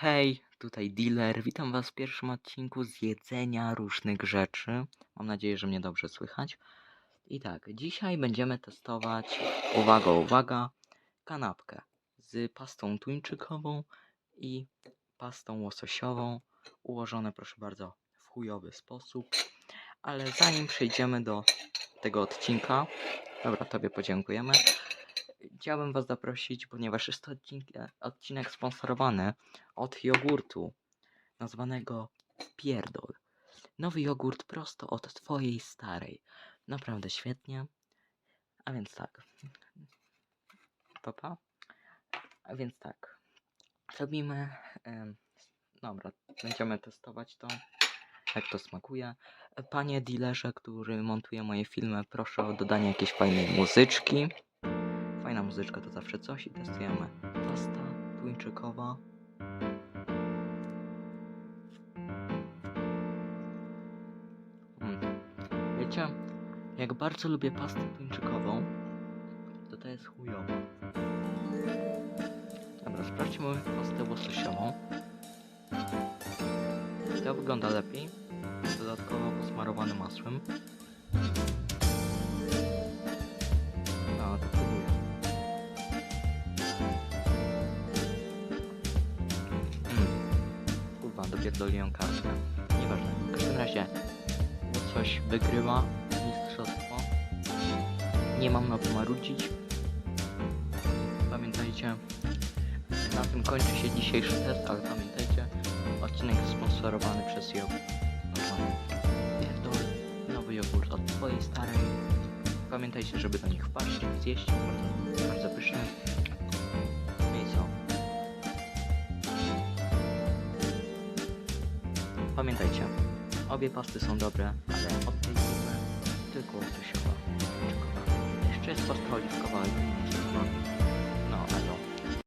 Hej, tutaj dealer. Witam Was w pierwszym odcinku z jedzenia różnych rzeczy. Mam nadzieję, że mnie dobrze słychać. I tak, dzisiaj będziemy testować, uwaga, uwaga, kanapkę z pastą tuńczykową i pastą łososiową. Ułożone, proszę bardzo, w chujowy sposób. Ale zanim przejdziemy do tego odcinka, dobra, Tobie podziękujemy. Chciałbym Was zaprosić, ponieważ jest to odcinek, odcinek sponsorowany od jogurtu nazwanego Pierdol. Nowy jogurt prosto od Twojej starej. Naprawdę świetnie. A więc tak. Papa. A więc tak. Robimy. em, dobra, będziemy testować to. Jak to smakuje. Panie dealerze, który montuje moje filmy, proszę o dodanie jakiejś fajnej muzyczki. Muzyczka to zawsze coś i testujemy. Pasta tuńczykowa. Mm. Wiecie, jak bardzo lubię pastę tuńczykową, to to jest chujowa. Dobra, sprawdźmy pastę łososiową. To wygląda lepiej. Dodatkowo posmarowany masłem. Kurwa, dopierdoliłem kartę. Nieważne. W każdym razie coś wygrywa mistrzostwo. Nie mam na to marudzić. Pamiętajcie, na tym kończy się dzisiejszy test, ale pamiętajcie, odcinek jest sponsorowany przez jogurt. Pierdol, nowy jogurt od twojej starej. Pamiętajcie, żeby do nich wpaść, zjeść, bardzo, bardzo pyszne. Pamiętajcie, obie pasty są dobre, ale od tej firmy tylko. Czekoladowa. Jeszcze jest pasta oliwkowa, chyba.